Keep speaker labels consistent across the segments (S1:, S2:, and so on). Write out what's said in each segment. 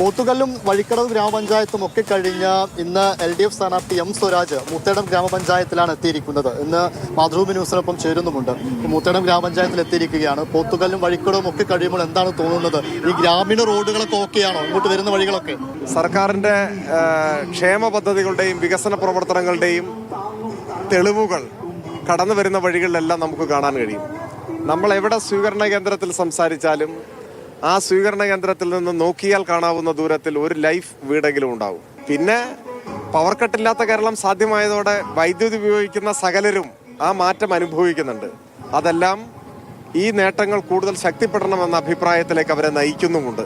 S1: പോത്തുകല്ലും വഴിക്കടവ് ഗ്രാമപഞ്ചായത്തും ഒക്കെ കഴിഞ്ഞ് ഇന്ന് എൽ ഡി എഫ് സ്ഥാനാർത്ഥി എം സ്വരാജ് മൂത്തേടം ഗ്രാമപഞ്ചായത്തിലാണ് എത്തിയിരിക്കുന്നത്. ഇന്ന് മാതൃഭൂമി ന്യൂസിനൊപ്പം ചേരുന്നുമുണ്ട്. മൂത്തേടം ഗ്രാമപഞ്ചായത്തിൽ എത്തിയിരിക്കുകയാണ്. പോത്തുകല്ലും വഴിക്കടവും ഒക്കെ കഴിയുമ്പോൾ എന്താണ് തോന്നുന്നത്? ഈ ഗ്രാമീണ റോഡുകളൊക്കെ ഓക്കെയാണോ? ഇങ്ങോട്ട് വരുന്ന വഴികളൊക്കെ?
S2: സർക്കാരിന്റെ ക്ഷേമ പദ്ധതികളുടെയും വികസന പ്രവർത്തനങ്ങളുടെയും തെളിവുകൾ കടന്നു വരുന്ന വഴികളിലെല്ലാം നമുക്ക് കാണാൻ കഴിയും. നമ്മൾ എവിടെ സ്വീകരണ കേന്ദ്രത്തിൽ സംസാരിച്ചാലും ആ സ്വീകരണ കേന്ദ്രത്തിൽ നിന്ന് നോക്കിയാൽ കാണാവുന്ന ദൂരത്തിൽ ഒരു ലൈഫ് വീടെങ്കിലും ഉണ്ടാവും. പിന്നെ പവർ കട്ടില്ലാത്ത കേരളം സാധ്യമായതോടെ വൈദ്യുതി ഉപയോഗിക്കുന്ന സകലരും ആ മാറ്റം അനുഭവിക്കുന്നുണ്ട്. അതെല്ലാം ഈ നേട്ടങ്ങൾ കൂടുതൽ ശക്തിപ്പെടണമെന്ന അഭിപ്രായത്തിലേക്ക് അവരെ നയിക്കുന്നുമുണ്ട്.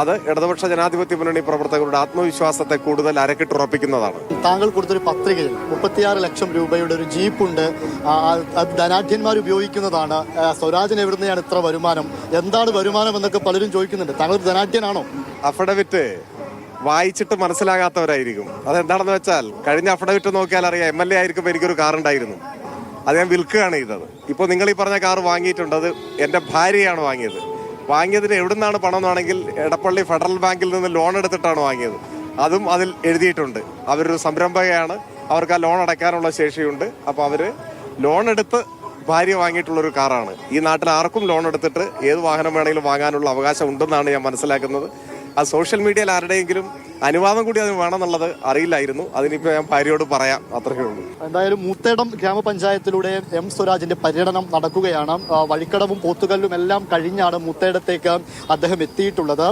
S2: അത് ഇടതുപക്ഷ ജനാധിപത്യ മുന്നണി പ്രവർത്തകരുടെ ആത്മവിശ്വാസത്തെ കൂടുതൽ അരക്കിട്ടുറപ്പിക്കുന്നതാണ്.
S1: താങ്കൾ കൊടുത്തൊരു പത്രികയിൽ മുപ്പത്തിയാറ് ലക്ഷം രൂപയുടെ ഒരു ജീപ്പ് ഉണ്ട് അത് ധനാഢ്യന്മാർ ഉപയോഗിക്കുന്നതാണ്. സ്വരാജിന് എവിടുന്നെയാണ് ഇത്ര വരുമാനം? എന്താണ് വരുമാനം എന്നൊക്കെ പലരും ചോദിക്കുന്നുണ്ട്. താങ്കൾ ധനാഢ്യനാണോ?
S2: അഫിഡവിറ്റ് വായിച്ചിട്ട് മനസ്സിലാകാത്തവരായിരിക്കും. അതെന്താണെന്ന് വെച്ചാൽ കഴിഞ്ഞ അഫിഡവിറ്റ് നോക്കിയാൽ അറിയാം എം എൽ എ ആയിരിക്കും എനിക്കൊരു കാർ ഉണ്ടായിരുന്നു അത് ഞാൻ വിൽക്കുകയാണ് ചെയ്തത്. ഇപ്പോൾ നിങ്ങൾ ഈ പറഞ്ഞ കാർ വാങ്ങിയിട്ടുണ്ട്. അത് എന്റെ ഭാര്യയാണ് വാങ്ങിയത്. വാങ്ങിയതിന് എവിടുന്നാണ് പണം എന്നാണെങ്കിൽ എടപ്പള്ളി ഫെഡറൽ ബാങ്കിൽ നിന്ന് ലോൺ എടുത്തിട്ടാണ് വാങ്ങിയത്. അതും അതിൽ എഴുതിയിട്ടുണ്ട്. അവരൊരു സംരംഭകയാണ്. അവർക്ക് ആ ലോൺ അടയ്ക്കാനുള്ള ശേഷിയുണ്ട്. അപ്പോൾ അവർ ലോൺ എടുത്ത് ഭാര്യ വാങ്ങിയിട്ടുള്ള ഒരു കാറാണ്. ഈ നാട്ടിൽ ആർക്കും ലോൺ എടുത്തിട്ട് ഏത് വാഹനം വേണമെങ്കിലും വാങ്ങാനുള്ള അവകാശം ഉണ്ടെന്നാണ് ഞാൻ മനസ്സിലാക്കുന്നത്. ആ സോഷ്യൽ മീഡിയയിൽ ആരുടെയെങ്കിലും അനുവാദം കൂടി അതിന് വേണമെന്നുള്ളത് അറിയില്ലായിരുന്നു. അതിനിപ്പോ ഞാൻ ഭാര്യയോട് പറയാം. അത്രയേ ഉള്ളൂ.
S1: എന്തായാലും മൂത്തേടം ഗ്രാമപഞ്ചായത്തിലൂടെ എം സ്വരാജിന്റെ പര്യടനം നടക്കുകയാണ്. വഴിക്കടവും പോത്തുകല്ലും എല്ലാം കഴിഞ്ഞാണ് മൂത്തേടത്തേക്ക് അദ്ദേഹം എത്തിയിട്ടുള്ളത്.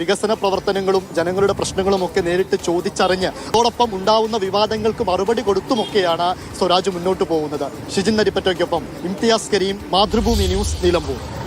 S1: വികസന പ്രവർത്തനങ്ങളും ജനങ്ങളുടെ പ്രശ്നങ്ങളും ഒക്കെ നേരിട്ട് ചോദിച്ചറിഞ്ഞ് അതോടൊപ്പം ഉണ്ടാവുന്ന വിവാദങ്ങൾക്ക് മറുപടി കൊടുത്തുമൊക്കെയാണ് സ്വരാജ് മുന്നോട്ട് പോകുന്നത്. ഷിജിൻ നരിപ്പറ്റയ്ക്കൊപ്പം ഇംതിയാസ് കരീം മാതൃഭൂമി ന്യൂസ് നിലമ്പൂർ.